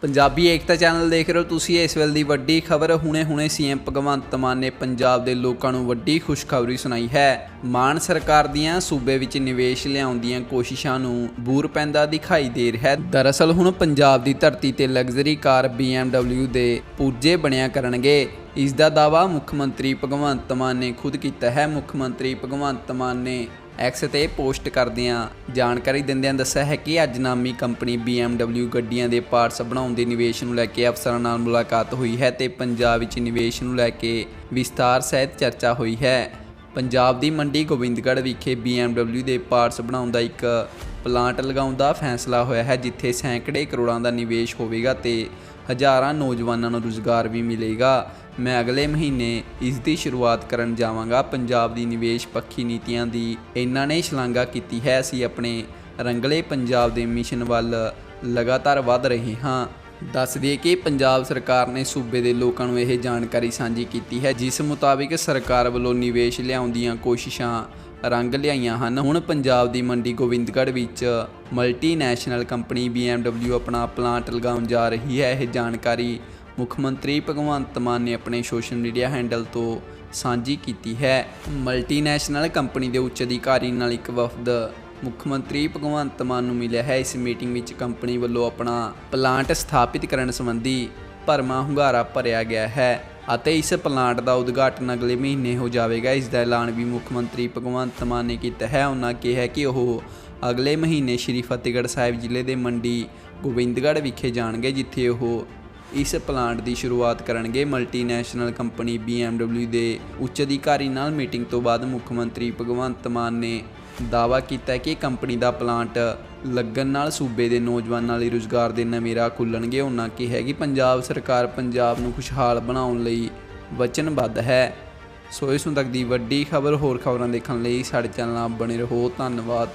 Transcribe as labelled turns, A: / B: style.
A: ਪੰਜਾਬੀ ਏਕਤਾ channel ਦੇਖ ਰਹੇ ਹੋ ਤੁਸੀਂ, ਇਸ ਵੇਲੇ ਦੀ ਵੱਡੀ ਖਬਰ, ਹੁਣੇ-ਹੁਣੇ ਸੀਐਮ ਭਗਵੰਤ ਮਾਨ ਨੇ ਪੰਜਾਬ ਦੇ ਲੋਕਾਂ ਨੂੰ ਵੱਡੀ ਖੁਸ਼ਖਬਰੀ ਸੁਣਾਈ ਹੈ। ਮਾਨ ਸਰਕਾਰ ਦੀਆਂ ਸੂਬੇ ਵਿੱਚ ਨਿਵੇਸ਼ ਲਿਆਉਣ ਦੀਆਂ ਕੋਸ਼ਿਸ਼ਾਂ ਨੂੰ ਬੂਰ ਪੈਂਦਾ ਦਿਖਾਈ ਦੇ ਰਿਹਾ ਹੈ। ਦਰਅਸਲ ਹੁਣ ਪੰਜਾਬ ਦੀ ਧਰਤੀ ਤੇ ਲਗਜ਼ਰੀ ਕਾਰ BMW ਦੇ ਪੂਰਜੇ ਬਣਿਆ ਕਰਨਗੇ। ਇਸ ਦਾ ਦਾਵਾ ਮੁੱਖ ਮੰਤਰੀ ਭਗਵੰਤ ਮਾਨ ਨੇ ਖੁਦ ਕੀਤਾ ਹੈ। ਮੁੱਖ ਮੰਤਰੀ ਭਗਵੰਤ ਮਾਨ ਨੇ ਐਕਸ ਤੇ ਪੋਸਟ ਕਰਦਿਆਂ ਜਾਣਕਾਰੀ ਦਿੰਦਿਆਂ ਦੱਸਿਆ ਹੈ ਕਿ ਅੱਜ ਨਾਮੀ ਕੰਪਨੀ BMW ਗੱਡੀਆਂ ਦੇ ਪਾਰਟਸ ਬਣਾਉਣ ਦੇ ਨਿਵੇਸ਼ ਨੂੰ ਲੈ ਕੇ ਅਫਸਰਾਂ ਨਾਲ ਮੁਲਾਕਾਤ ਹੋਈ ਹੈ ਤੇ ਪੰਜਾਬ ਵਿੱਚ ਨਿਵੇਸ਼ ਨੂੰ ਲੈ ਕੇ ਵਿਸਤਾਰ ਸਹਿਤ ਚਰਚਾ ਹੋਈ ਹੈ। ਪੰਜਾਬ ਦੀ ਮੰਡੀ ਗੋਬਿੰਦਗੜ੍ਹ ਵਿਖੇ BMW ਦੇ ਪਾਰਟਸ ਬਣਾਉਣ ਦਾ ਇੱਕ ਪਲਾਂਟ ਲਗਾਉਣ ਦਾ ਫੈਸਲਾ ਹੋਇਆ ਹੈ, ਜਿੱਥੇ ਸੈਂਕੜੇ ਕਰੋੜਾਂ ਦਾ ਨਿਵੇਸ਼ ਹੋਵੇਗਾ ਤੇ ਹਜ਼ਾਰਾਂ ਨੌਜਵਾਨਾਂ ਨੂੰ ਰੁਜ਼ਗਾਰ ਵੀ ਮਿਲੇਗਾ। ਮੈਂ ਅਗਲੇ ਮਹੀਨੇ ਇਸ ਦੀ ਸ਼ੁਰੂਆਤ ਕਰਨ ਜਾਵਾਂਗਾ। ਪੰਜਾਬ ਦੀ ਨਿਵੇਸ਼ ਪੱਖੀ ਨੀਤੀਆਂ ਦੀ ਇਹਨਾਂ ਨੇ ਸ਼ਲਾਘਾ ਕੀਤੀ ਹੈ। ਅਸੀਂ ਆਪਣੇ ਰੰਗਲੇ ਪੰਜਾਬ ਦੇ ਮਿਸ਼ਨ ਵੱਲ ਲਗਾਤਾਰ ਵਧ ਰਹੇ ਹਾਂ। ਦੱਸ ਦਈਏ ਕਿ ਪੰਜਾਬ ਸਰਕਾਰ ਨੇ ਸੂਬੇ ਦੇ ਲੋਕਾਂ ਨੂੰ ਇਹ ਜਾਣਕਾਰੀ ਸਾਂਝੀ ਕੀਤੀ ਹੈ। ਜਿਸ ਮੁਤਾਬਿਕ ਸਰਕਾਰ ਵੱਲੋਂ ਨਿਵੇਸ਼ ਲਿਆਉਣ ਦੀਆਂ ਕੋਸ਼ਿਸ਼ਾਂ ਰੰਗ ਲਿਆਈਆਂ ਹਨ। ਹੁਣ ਪੰਜਾਬ ਦੀ ਮੰਡੀ ਗੋਬਿੰਦਗੜ੍ਹ ਵਿੱਚ ਮਲਟੀਨੈਸ਼ਨਲ ਕੰਪਨੀ BMW ਆਪਣਾ ਪਲਾਂਟ ਲਗਾਉਣ ਜਾ ਰਹੀ ਹੈ। ਇਹ ਜਾਣਕਾਰੀ ਮੁੱਖ ਮੰਤਰੀ ਭਗਵੰਤ ਮਾਨ ਨੇ ਆਪਣੇ ਸੋਸ਼ਲ ਮੀਡੀਆ ਹੈਂਡਲ ਤੋਂ ਸਾਂਝੀ ਕੀਤੀ ਹੈ। ਮਲਟੀਨੈਸ਼ਨਲ ਕੰਪਨੀ ਦੇ ਉੱਚ ਅਧਿਕਾਰੀ ਨਾਲ ਇੱਕ ਵਫਦ ਮੁੱਖ ਮੰਤਰੀ ਭਗਵੰਤ ਮਾਨ ਨੂੰ ਮਿਲਿਆ ਹੈ। ਇਸ ਮੀਟਿੰਗ ਵਿੱਚ ਕੰਪਨੀ ਵੱਲੋਂ ਆਪਣਾ ਪਲਾਂਟ ਸਥਾਪਿਤ ਕਰਨ ਸੰਬੰਧੀ ਭਰਮਾ ਹੁੰਗਾਰਾ ਭਰਿਆ ਗਿਆ ਹੈ। ਅਤੇ ਇਸ ਪਲਾਂਟ ਦਾ ਉਦਘਾਟਨ ਅਗਲੇ ਮਹੀਨੇ ਹੋ ਜਾਵੇਗਾ। ਇਸ ਦਾ ਐਲਾਨ ਵੀ ਮੁੱਖ ਮੰਤਰੀ ਭਗਵੰਤ ਮਾਨ ਨੇ ਕੀਤਾ ਹੈ। ਉਹਨਾਂ ਕਿਹਾ ਕਿ ਉਹ ਅਗਲੇ ਮਹੀਨੇ ਸ਼੍ਰੀ ਫਤਿਹਗੜ੍ਹ ਸਾਹਿਬ ਜ਼ਿਲ੍ਹੇ ਦੇ ਮੰਡੀ ਗੋਬਿੰਦਗੜ੍ਹ ਵਿਖੇ ਜਾਣਗੇ, ਜਿੱਥੇ ਉਹ ਇਸ ਪਲਾਂਟ ਦੀ ਸ਼ੁਰੂਆਤ ਕਰਨਗੇ। ਮਲਟੀਨੈਸ਼ਨਲ ਕੰਪਨੀ BMW ਦੇ ਉੱਚ ਅਧਿਕਾਰੀ ਨਾਲ ਮੀਟਿੰਗ ਤੋਂ ਬਾਅਦ ਮੁੱਖ ਮੰਤਰੀ ਭਗਵੰਤ ਮਾਨ ਨੇ ਦਾਅਵਾ ਕੀਤਾ ਹੈ ਕਿ ਕੰਪਨੀ ਦਾ ਪਲਾਂਟ ਲੱਗਣ ਨਾਲ ਸੂਬੇ ਦੇ ਨੌਜਵਾਨਾਂ ਲਈ ਰੁਜ਼ਗਾਰ ਦੇ ਨਵੇਂ ਰਾਹ ਖੁੱਲਣਗੇ। ਉਹਨਾਂ ਕਿਹਾ ਕਿ ਪੰਜਾਬ ਸਰਕਾਰ ਪੰਜਾਬ ਨੂੰ ਖੁਸ਼ਹਾਲ ਬਣਾਉਣ ਲਈ ਵਚਨਬੱਧ ਹੈ। ਸੋ ਇਸ ਨੂੰ ਤੱਕ ਦੀ ਵੱਡੀ ਖਬਰ ਹੋਰ ਖਬਰਾਂ ਦੇਖਣ ਲਈ ਸਾਡੇ ਚੈਨਲ ਨਾਲ ਬਣੇ ਰਹੋ। ਧੰਨਵਾਦ।